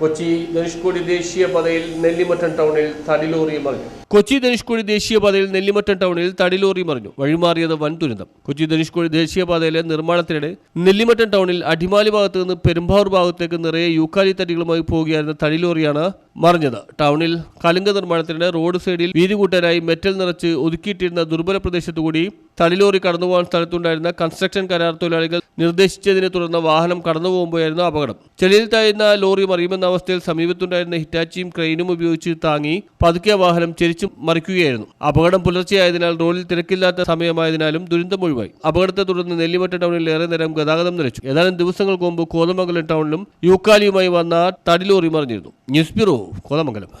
Kochi Dhanushkodi ദേശീയപാതയിൽ നെല്ലിമറ്റം ടൗണിൽ തടിലോറി മറിഞ്ഞു. കൊച്ചി ധനുഷ്കോടി ദേശീയപാതയിൽ നെല്ലിമറ്റം ടൗണിൽ തടിലോറി മറിഞ്ഞു. വഴിമാറിയത് വൻ ദുരന്തം. കൊച്ചി ധനുഷ്കോടി ദേശീയപാതയിലെ നിർമ്മാണത്തിനിടെ നെല്ലിമറ്റം ടൗണിൽ അടിമാലി ഭാഗത്ത് നിന്ന് പെരുമ്പാവൂർ ഭാഗത്തേക്ക് നിറയെ യൂക്കാലി തടികളുമായി പോകുകയായിരുന്ന തടിലോറിയാണ് മറിഞ്ഞത്. ടൗണിൽ കലുങ്ക് നിർമ്മാണത്തിന് റോഡ് സൈഡിൽ വീതി കൂട്ടാനായി മെറ്റൽ നിറച്ച് ഒതുക്കിയിട്ടിരുന്ന ദുർബല പ്രദേശത്തുകൂടി തളിലോറി കടന്നുപോകാൻ സ്ഥലത്തുണ്ടായിരുന്ന കൺസ്ട്രക്ഷൻ കരാർ തൊഴിലാളികൾ നിർദ്ദേശിച്ചതിനെ തുടർന്ന് വാഹനം കടന്നു പോകുമ്പോഴായിരുന്നു അപകടം. ചെളിയിൽ താഴ്ന്ന ലോറി മറിയുമെന്ന അവസ്ഥയിൽ സമീപത്തുണ്ടായിരുന്ന ഹിറ്റാച്ചിയും ക്രെയിനും ഉപയോഗിച്ച് താങ്ങി പതുക്കിയ വാഹനം ചെരിച്ചു മറിക്കുകയായിരുന്നു. അപകടം പുലർച്ചെയായതിനാൽ റോഡിൽ തിരക്കില്ലാത്ത സമയമായതിനാലും ദുരന്തം ഒഴിവായി. അപകടത്തെ തുടർന്ന് നെല്ലിമറ്റ ടൗണിൽ ഏറെ നേരം ഗതാഗതം നിലച്ചു. ഏതാനും ദിവസങ്ങൾക്ക് മുമ്പ് കോതമംഗലം ടൗണിലും യൂക്കാലിയുമായി വന്ന തടിലോറി മറിഞ്ഞിരുന്നു. News bureau Kothamangalam.